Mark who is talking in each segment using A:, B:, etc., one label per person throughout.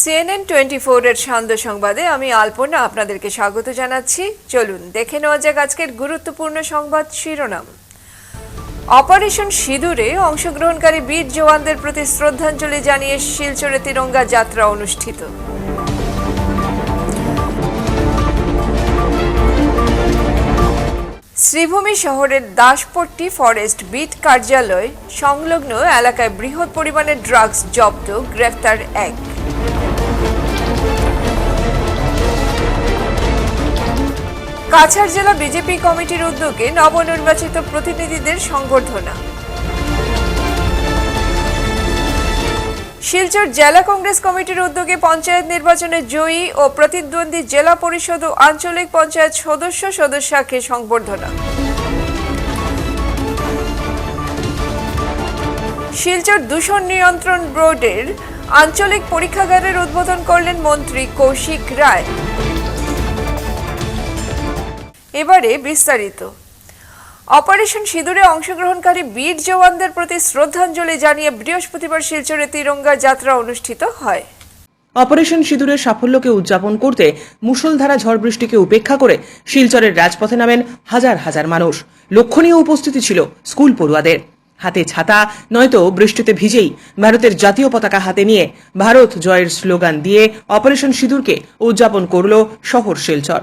A: CNN twenty ফোরের সান্ধ্য সংবাদে আমি আলপনা আপনাদেরকে স্বাগত জানাচ্ছি। চলুন দেখে নেওয়া যাক আজকের গুরুত্বপূর্ণ সংবাদ শিরোনাম। অপারেশন সিঁদুরে অংশগ্রহণকারী বীর জওয়ানদের প্রতি শ্রদ্ধাঞ্জলি জানিয়ে শিলচরে তিরঙ্গা যাত্রা অনুষ্ঠিত। শ্রীভূমি শহরের দাসপট্টি ফরেস্ট বিট কার্যালয় সংলগ্ন এলাকায় বৃহৎ পরিমাণে ড্রাগস জব্দ, গ্রেফতার এক। কাছাড় জেলা বিজেপি কমিটির উদ্যোগে নবনির্বাচিত প্রতিনিধিদের সংবর্ধনা। শিলচর জেলা কংগ্রেস কমিটির উদ্যোগে পঞ্চায়েত নির্বাচনে জয়ী ও প্রতিদ্বন্দ্বী জেলা পরিষদ ও আঞ্চলিক পঞ্চায়েত সদস্য সদস্যকে সংবর্ধনা। শিলচর দূষণ নিয়ন্ত্রণ বোর্ডের আঞ্চলিক পরীক্ষাগারের উদ্বোধন করলেন মন্ত্রী কৌশিক রায়। এবারে বিস্তারিত। অপারেশন সিঁদুরে অংশগ্রহণকারী বীর জওয়ানদের প্রতি শ্রদ্ধাঞ্জলি জানিয়ে বৃহস্পতিবার শিলচরে তিরঙ্গা যাত্রা অনুষ্ঠিত হয়।
B: অপারেশন সিঁদুরের সাফল্যকে উদযাপন করতে মুষলধারা ঝড় বৃষ্টিকে উপেক্ষা করে শিলচরের রাজপথে নামেন হাজার হাজার মানুষ। লক্ষণীয় উপস্থিতি ছিল স্কুল পড়ুয়াদের। হাতে ছাতা, নয়তো বৃষ্টিতে ভিজেই ভারতের জাতীয় পতাকা হাতে নিয়ে ভারত জয়ের স্লোগান দিয়ে অপারেশন সিঁদুরকে উদযাপন করল শহর শিলচর।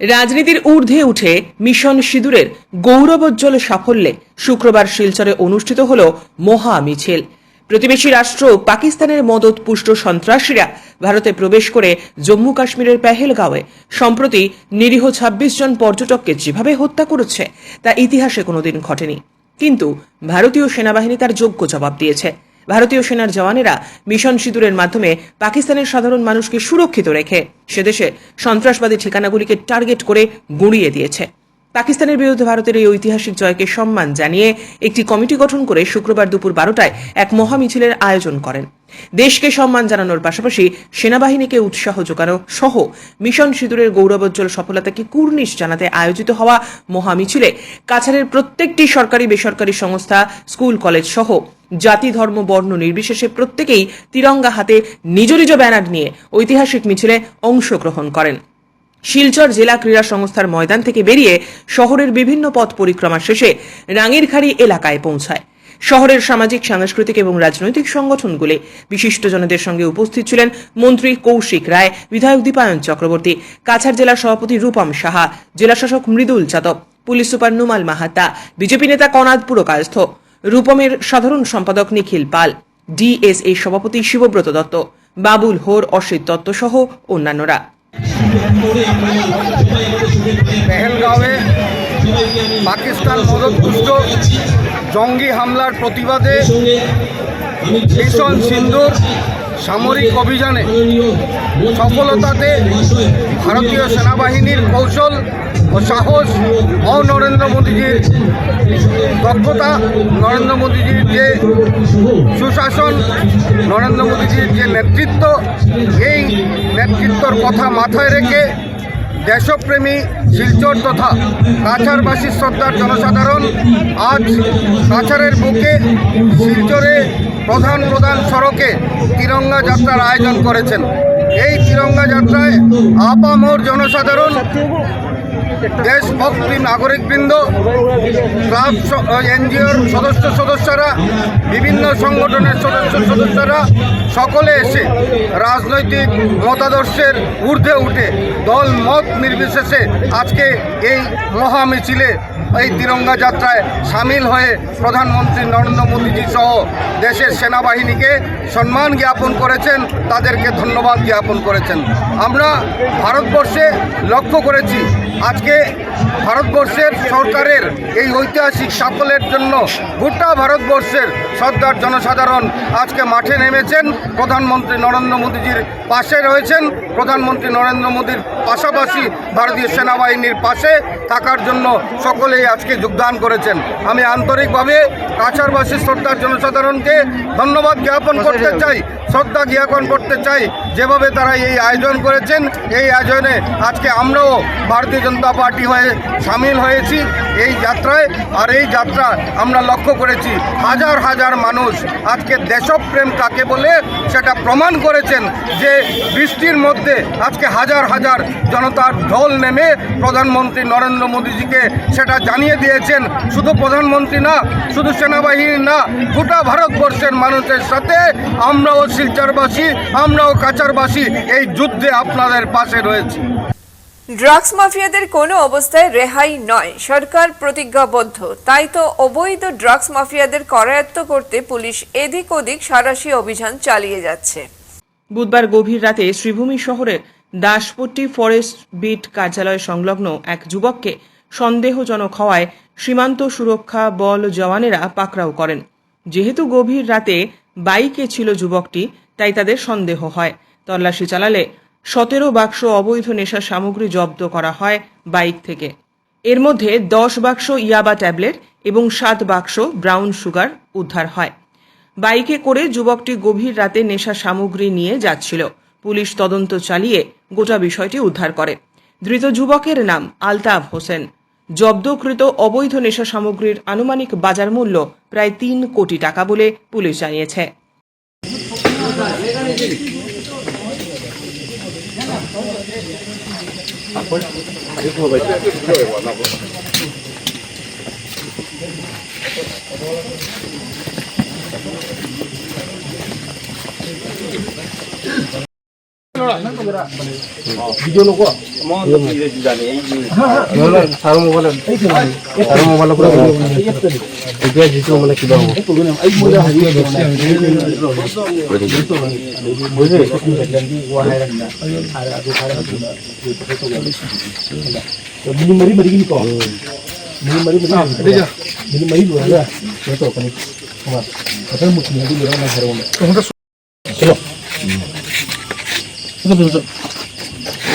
B: রাজনীতির ঊর্ধ্বে উঠে মিশন সিঁদুরের গৌরবোজ্জ্বল সাফল্যে শুক্রবার শিলচরে অনুষ্ঠিত হল মহা মিছিল। প্রতিবেশী রাষ্ট্র পাকিস্তানের মদত পুষ্ট সন্ত্রাসীরা ভারতে প্রবেশ করে জম্মু কাশ্মীরের পেহেলগাঁওয়ে। সম্প্রতি নিরীহ ২৬ জন পর্যটককে যেভাবে হত্যা করেছে, তা ইতিহাসে কোনোদিন ঘটেনি। কিন্তু ভারতীয় সেনাবাহিনী তার যোগ্য জবাব দিয়েছে। ভারতীয় সেনার জওয়ানেরা মিশন সিঁদুরের মাধ্যমে পাকিস্তানের সাধারণ মানুষকে সুরক্ষিত রেখে সেদেশে সন্ত্রাসবাদী ঠিকানাগুলিকে টার্গেট করে গুঁড়িয়ে দিয়েছে। পাকিস্তানের বিরুদ্ধে ভারতের এই ঐতিহাসিক জয়কে সম্মান জানিয়ে একটি কমিটি গঠন করে শুক্রবার দুপুর বারোটায় এক মহা মিছিলের আয়োজন করেন। দেশকে সম্মান জানানোর পাশাপাশি সেনাবাহিনীকে উৎসাহ যোগানো সহ মিশন সিঁদুরের গৌরবোজ্জ্বল সফলতাকে কুর্নিশ জানাতে আয়োজিত হওয়া মহা মিছিলে কাছাড়ের প্রত্যেকটি সরকারি বেসরকারি সংস্থা, স্কুল, কলেজ সহ জাতি, ধর্ম, বর্ণ নির্বিশেষে প্রত্যেকেই তিরঙ্গা হাতে নিজ নিজ ব্যানার নিয়ে ঐতিহাসিক মিছিলে অংশগ্রহণ করেন। শিলচর জেলা ক্রীড়া সংস্থার ময়দান থেকে বেরিয়ে শহরের বিভিন্ন পথ পরিক্রমা শেষে রাঙিরখাড়ি এলাকায় পৌঁছায়। শহরের সামাজিক, সাংস্কৃতিক এবং রাজনৈতিক সংগঠনগুলি বিশিষ্টজনদের সঙ্গে উপস্থিত ছিলেন মন্ত্রী কৌশিক রায়, বিধায়ক দীপায়ন চক্রবর্তী, কাছাড় জেলার সভাপতি রূপম সাহা জেলাশাসক Mridul Yadav, police super Numal Mahata, BJP নেতা কনাদ পুরকায়স্থ, রূপমের সাধারণ সম্পাদক নিখিল পাল, ডিএসএ সভাপতি শিবব্রত দত্ত, বাবুল হোর, অসিত দত্ত সহ অন্যান্যরা।
C: পেহেলগাঁওয়ে পাকিস্তান মদতপুষ্ট জঙ্গি হামলার প্রতিবাদে মিশন সিন্ধুর সামরিক অভিযানে সফলতাতে ভারতীয় সেনাবাহিনীর কৌশল ও সাহস ও নরেন্দ্র মোদীজির দক্ষতা, নরেন্দ্র মোদীজির যে সুশাসন, নরেন্দ্র মোদীজির যে নেতৃত্ব, এই নেতৃত্বর কথা মাথায় রেখে দেশপ্রেমী শিলচর তথা কাছাড়বাসী শ্রদ্ধার জনসাধারণ, আজ কাছাড়ের বুকে শিলচরে প্রধান প্রধান সড়কে তিরঙ্গা যাত্রার আয়োজন করেছেন। এই তিরঙ্গা যাত্রায় আপামোর জনসাধারণ দেশভক্তি নাগরিকবৃন্দ, ক্লাব এনজিওর সদস্য সদস্যরা, বিভিন্ন সংগঠনের সদস্য সদস্যরা সকলে এসে রাজনৈতিক মতাদর্শের ঊর্ধ্বে উঠে দল মত নির্বিশেষে আজকে এই মহা মিছিলে এই তিরঙ্গা যাত্রায় সামিল হয়ে প্রধানমন্ত্রী নরেন্দ্র মোদীজি সহ দেশের সেনাবাহিনীকে সম্মান জ্ঞাপন করেছেন, তাদেরকে ধন্যবাদ জ্ঞাপন করেছেন। আমরা ভারতবর্ষে লক্ষ্য করেছি আজকে ভারতবর্ষের সরকারের এই ঐতিহাসিক সাফল্যের জন্য গোটা ভারতবর্ষের সর্দার জনসাধারণ আজকে মাঠে নেমেছেন। প্রধানমন্ত্রী নরেন্দ্র মোদীজির পাশে রয়েছেন। প্রধানমন্ত্রী নরেন্দ্র মোদীর পাশাপাশি ভারতীয় সেনাবাহিনীর পাশে থাকার জন্য সকলেই আজকে যোগদান করেছেন। আমি আন্তরিকভাবে কাছারবাসী শ্রদ্ধার জনসাধারণকে ধন্যবাদ জ্ঞাপন করতে চাই শ্রদ্ধা জ্ঞাপন করতে চাই যেভাবে তারা এই আয়োজন করেছেন এই আয়োজনে আজকে আমরাও ভারতীয় জনতা পার্টি হয়ে সামিল হয়েছি এই যাত্রায় আর এই যাত্রা আমরা লক্ষ্য করেছি হাজার হাজার মানুষ আজকে দেশপ্রেম কাকে বলে সেটা প্রমাণ করেছেন যে বৃষ্টির মধ্যে আজকে হাজার হাজার জনতার ঢোল নেমে প্রধানমন্ত্রী নরেন্দ্র মোদীজিকে সেটা জানিয়ে দিয়েছেন। শুধু প্রধানমন্ত্রী না, শুধু সেনাবাহিনী না, গোটা ভারতবর্ষের মানুষের সাথে আমরাও শিলচরবাসী, আমরাও কাচারবাসী এই যুদ্ধে আপনাদের পাশে রয়েছি।
A: ড্রাগস মাফিয়াদের কোনো অবস্থায় রেহাই নয়। সরকার প্রতিজ্ঞাবদ্ধ। তাই তো অবৈধ ড্রাগস মাফিয়াদের করায়ত্ত করতে পুলিশ এদিক ওদিক সারাশি অভিযান চালিয়ে যাচ্ছে।
B: বুধবার গভীর রাতে শ্রীভূমি শহরের দাসপট্টি ফরেস্ট বিট কার্যালয় সংলগ্ন এক যুবককে সন্দেহজনক হওয়ায় সীমান্ত সুরক্ষা বল জওয়ানেরা পাকড়াও করেন। যেহেতু গভীর রাতে বাইকে ছিল যুবকটি, তাই তাদের সন্দেহ হয়। তল্লাশি চালালে সতেরো বাক্স অবৈধ নেশা সামগ্রী জব্দ করা হয় বাইক থেকে। এর মধ্যে দশ বাক্স ইয়াবা ট্যাবলেট এবং সাত বাক্স ব্রাউন সুগার উদ্ধার হয়। বাইকে করে যুবকটি গভীর রাতে নেশা সামগ্রী নিয়ে যাচ্ছিল। পুলিশ তদন্ত চালিয়ে গোটা বিষয়টি উদ্ধার করে। ধৃত যুবকের নাম আলতাফ হোসেন। জব্দকৃত অবৈধ নেশা সামগ্রীর আনুমানিক বাজার মূল্য প্রায় তিন কোটি টাকা বলে পুলিশ জানিয়েছে।
D: video lo kok mau video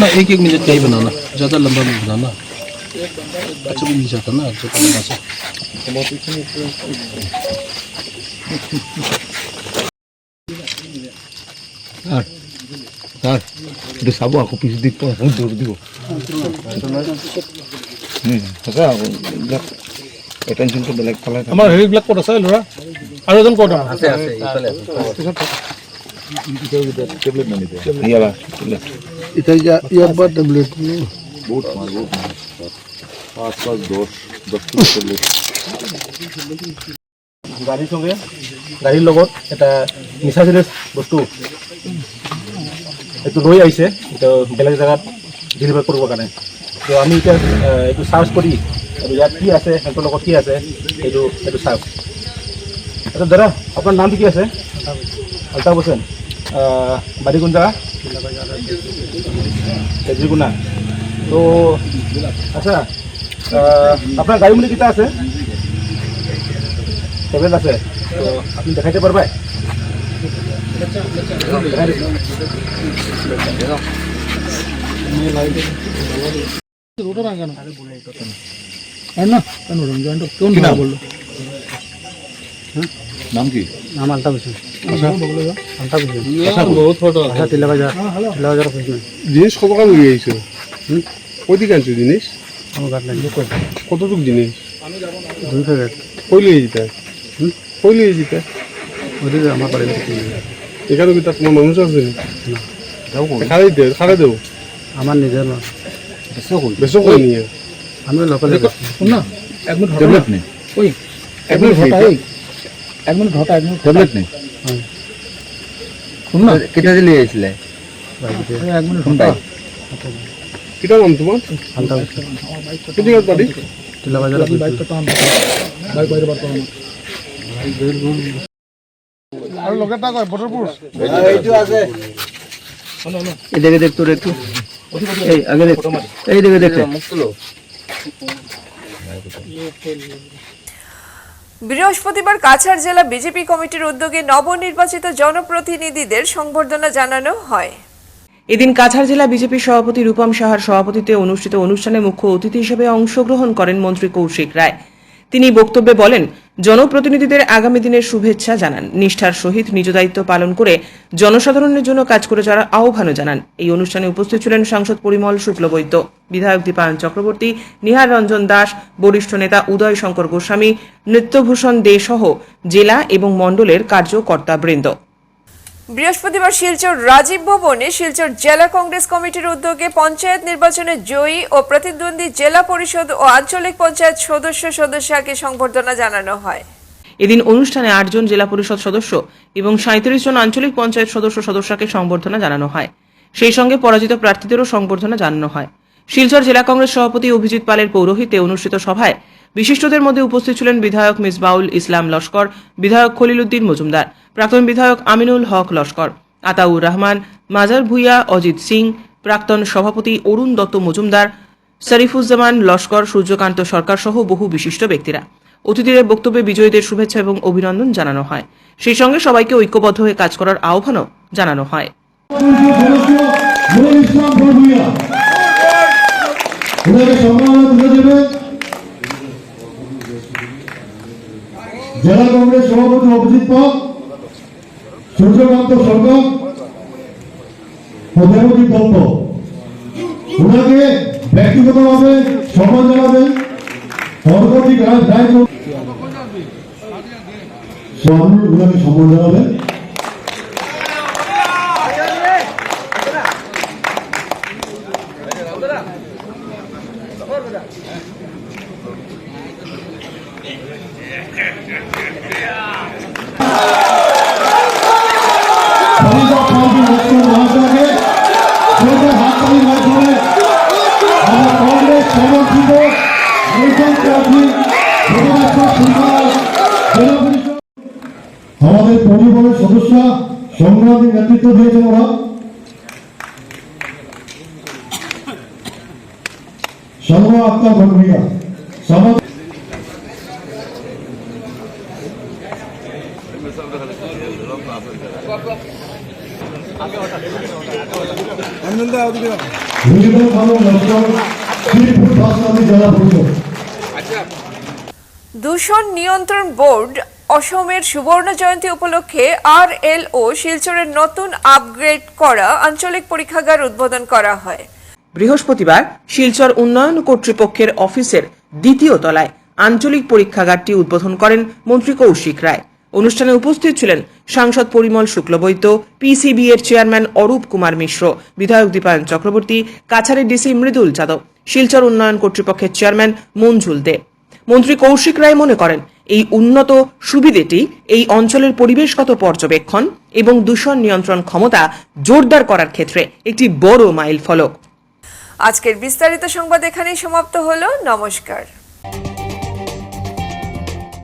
D: ना एक एक मिनट का ही बनाना ज़्यादा लंबा नहीं बनाना अच्छा भी नहीं जाता ना अच्छा लंबा से
E: স্যার একটু চাব আকৌ পিছ দিব বহুত দৌৰ দিব সঁচা আকৌ এইবিলাক এটেনশ্যনটো বেলেগ ফালে থাকে।
D: আমাৰ হেৰিবিলাক ক'ত আছে ল'ৰা আৰু এজন ক'ত আছে
E: ইয়াবা এইবিলাক।
D: এতিয়া ইয়াৰ পৰা টেবলেট গাড়ীৰ সঙ্গে গাড়ীৰ লগত এটা নিচাজাতীয় বস্তু। এইটো লৈ আহিছে এইটো বেলেগ জেগাত ডেলিভাৰ কৰিবৰ কাৰণে। তো আমি এতিয়া এইটো চাৰ্চ কৰি ইয়াত কি আছে সিহঁতৰ লগত কি আছে এইটো এইটো চাওঁ আচ্ছা দাদা আপোনাৰ নামটো কি আছে? আলতাফ হোসেন। বাড়ি কোন জায়গা তেজরিগুনা তো আচ্ছা আপনার গাড়ি মধ্যে কিতা আছে? ট্যাবলেট আছে। তো আপনি দেখাইতে পারবে দেখাই দিন।
E: নাম কি?
F: নাম আলতাফ হোসেন। আলতাফ হোসেন। বহুত ফটো আচ্ছা তিলাবাজার। তিলাবাজার অফিস নেই
G: জিনিস কত কাম নিয়ে আইছো আনছো জিনিস? কতটুক জিনিস?
F: দুই প্যাকেট
G: কই লিয়ে যেতে? কই লিয়ে যেতে?
F: ওদিকে আমার বাড়ি
G: এখানে কি তার তোমার মানুষ আছে? নি। দে দেবো।
F: আমার নিজের না
G: বেসো কই নিয়ে?
F: আমি লোকাল
D: না এক মিনিট ওই
E: মিনিট
D: এক মিনিট হটা এক মিনিট
E: ট্যাবলেট নেই
D: শুন না?
E: কেটে দিলে এসেছিলে
D: এক মিনিট হটা
E: বাইক
G: কিটা নাম তোমার?
F: হালকা
G: কোথায় বাড়ি?
F: টিলা বাজার
D: বাইকটা টান বাইক বাইরে বার করো
G: আর লোকেরটা কয় বটরপুর
E: এদিকে দেখ তোর একটু। এই আগে দেখ। এই দিকে দেখ।
A: বৃহস্পতিবার কাছাড় জেলা বিজেপি কমিটির উদ্যোগে নবনির্বাচিত জনপ্রতিনিধিদের সংবর্ধনা জানানো হয়।
B: এদিন কাছাড় জেলা বিজেপি সভাপতি রূপম সাহার সভাপতিত্বে অনুষ্ঠিত অনুষ্ঠানে মুখ্য অতিথি হিসেবে অংশগ্রহণ করেন মন্ত্রী কৌশিক রায়। তিনি বক্তব্যে বলেন, জনপ্রতিনিধিদের আগামী দিনের শুভেচ্ছা জানান। নিষ্ঠার সহিত নিজ দায়িত্ব পালন করে জনসাধারণের জন্য কাজ করে যাওয়ার আহ্বানও জানান। এই অনুষ্ঠানে উপস্থিত ছিলেন সাংসদ পরিমল শুক্লবৈদ্য, বিধায়ক দীপায়ন চক্রবর্তী, নিহার রঞ্জন দাস, বরিষ্ঠ নেতা উদয় শঙ্কর গোস্বামী, নৃত্যভূষণ দে সহ জেলা এবং মণ্ডলের কার্যকর্তাবৃন্দ।
A: বৃহস্পতিবার শিলচর রাজীব ভবনে শিলচর জেলা কংগ্রেস কমিটির উদ্যোগে পঞ্চায়েত নির্বাচনে জয়ী ও প্রতিদ্বন্দ্বী জেলা পরিষদ ও আঞ্চলিক পঞ্চায়েত সদস্য সদস্যকে সংবর্ধনা জানানো হয়।
B: এদিন অনুষ্ঠানে আটজন জেলা পরিষদ সদস্য এবং সাঁত্রিশ জন আঞ্চলিক পঞ্চায়েত সদস্য সদস্যকে সংবর্ধনা জানানো হয়। সেই সঙ্গে পরাজিত প্রার্থীদেরও সংবর্ধনা জানানো হয়। শিলচর জেলা কংগ্রেস সভাপতি অভিজিৎ পালের পৌরোহিত্যে অনুষ্ঠিত সভায় বিশিষ্টদের মধ্যে উপস্থিত ছিলেন বিধায়ক মিসবাউল ইসলাম লস্কর, বিধায়ক খলিল উদ্দিন মজুমদার, প্রাক্তন বিধায়ক আমিনুল হক লস্কর, আতাউর রহমান, মাজার ভুইয়া অজিত সিং, প্রাক্তন সভাপতি অরুণ দত্ত মজুমদার, শরীফুজ্জামান লস্কর, সূর্যকান্ত সরকার সহ বহু বিশিষ্ট ব্যক্তিরা। অতিথিদের বক্তব্যে বিজয়ীদের শুভেচ্ছা এবং অভিনন্দন জানানো হয়। সেই সঙ্গে সবাইকে ঐক্যবদ্ধ হয়ে কাজ করার আহ্বানও জানানো হয়।
H: জেলা কংগ্রেস সভাপতি অভিজিৎ পাল, সূর্যকান্ত সরকার দেবজিৎ দত্ত। ওনাকে ব্যক্তিগতভাবে সম্মান জানাবেন। পরবর্তী দায়িত্ব ওনাকে সম্মান জানাবেন। আমাদের পরিবারের সদস্য সংগ্রামী নেতৃত্ব দিয়েছেন ওরা। সর্বা আক্তার ভট্টিয়া সমাজ জেলা পরিষদ।
A: দূষণ নিয়ন্ত্রণ বোর্ড অসমের সুবর্ণ জয়ন্তী উপলক্ষে আর এল ও শিলচরের নতুন আপগ্রেড করা আঞ্চলিক পরীক্ষাগার উদ্বোধন করা হয়।
B: বৃহস্পতিবার শিলচর উন্নয়ন কর্তৃপক্ষের অফিসের দ্বিতীয় তলায় আঞ্চলিক পরীক্ষাগারটি উদ্বোধন করেন মন্ত্রী কৌশিক রায়। অনুষ্ঠানে উপস্থিত ছিলেন সাংসদ পরিমল শুক্লবৈদ্য পিসিবি এর চেয়ারম্যান অরূপ কুমার মিশ্র, বিধায়ক দীপায়ন চক্রবর্তী কাছাড়ের ডিসি মৃদুল যাদব শিলচর উন্নয়ন কর্তৃপক্ষের চেয়ারম্যান মঞ্জুল দে। মন্ত্রী কৌশিক রায় মনে করেন, এই উন্নত সুবিধেটি এই অঞ্চলের পরিবেশগত পর্যবেক্ষণ এবং দূষণ নিয়ন্ত্রণ ক্ষমতা জোরদার করার ক্ষেত্রে একটি বড় মাইল ফলক
A: আজকের বিস্তারিত সংবাদ এখানেই সমাপ্ত হলো। নমস্কার।